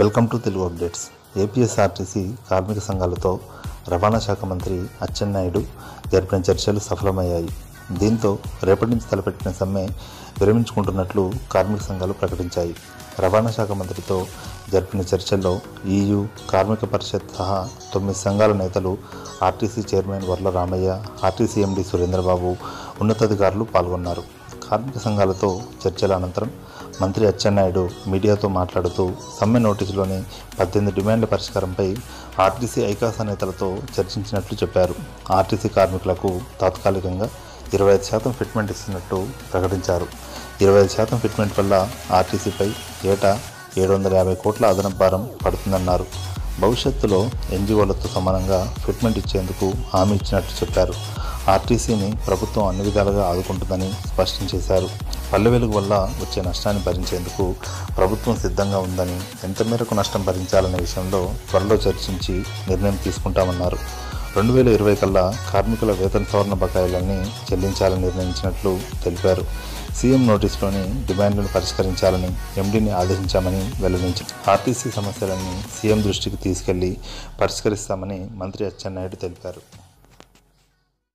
Welcome to Telugu updates. APSRTC కార్మిక సంఘాలతో రవాణా శాఖ మంత్రి అచ్చెన్నాయుడు జరిపిన చర్చలు సఫలమయ్యాయి. దీంతో రేపటి నుంచి తలపెట్టిన సమ్మె విరమించుకుంటున్నట్లు కార్మిక సంఘాలు ప్రకటించాయి. రవాణా శాఖ మంత్రితో జరిపిన చర్చల్లో ఈయూ కార్మిక పరిషత్ సహా తొమ్మిది సంఘాల నేతలు RTC chairman Varla Ramaiah RTC MD Surendrababu ఉన్నతాధికారులు పాల్గొన్నారు. కార్మిక సంఘాలతో చర్చల అనంతరం మంత్రి అచ్చెన్నాయుడు మీడియాతో మాట్లాడుతూ సమ్మె నోటీసులోని పద్దెనిమిది డిమాండ్ల పరిష్కారంపై ఆర్టీసీ ఐకాస నేతలతో చర్చించినట్లు చెప్పారు. ఆర్టీసీ కార్మికులకు తాత్కాలికంగా ఇరవై ఐదు శాతం ఫిట్మెంట్ ఇస్తున్నట్టు ప్రకటించారు. ఇరవై ఐదు శాతం ఫిట్మెంట్ వల్ల ఆర్టీసీపై ఏటా ఏడు వందల యాభై కోట్ల అదనపు భారం పడుతుందన్నారు. భవిష్యత్తులో ఎన్జిఓలతో సమానంగా ఫిట్మెంట్ ఇచ్చేందుకు హామీ ఇచ్చినట్లు చెప్పారు. ఆర్టీసీని ప్రభుత్వం అన్ని విధాలుగా ఆదుకుంటుందని స్పష్టం చేశారు. పల్లె వెలుగు వల్ల వచ్చే నష్టాన్ని భరించేందుకు ప్రభుత్వం సిద్ధంగా ఉందని ఎంత మేరకు నష్టం భరించాలనే విషయంలో త్వరలో చర్చించి నిర్ణయం తీసుకుంటామన్నారు. రెండు వేల ఇరవై కల్లా కార్మికుల వేతన సవరణ బకాయిలన్నీ చెల్లించాలని నిర్ణయించినట్లు తెలిపారు. సీఎం నోటీసులోని డిమాండ్లను పరిష్కరించాలని ఎండీని ఆదేశించామని వెల్లడించారు. ఆర్టీసీ సమస్యలన్నీ సీఎం దృష్టికి తీసుకెళ్ళి పరిష్కరిస్తామని మంత్రి అచ్చెన్నాయుడు తెలిపారు.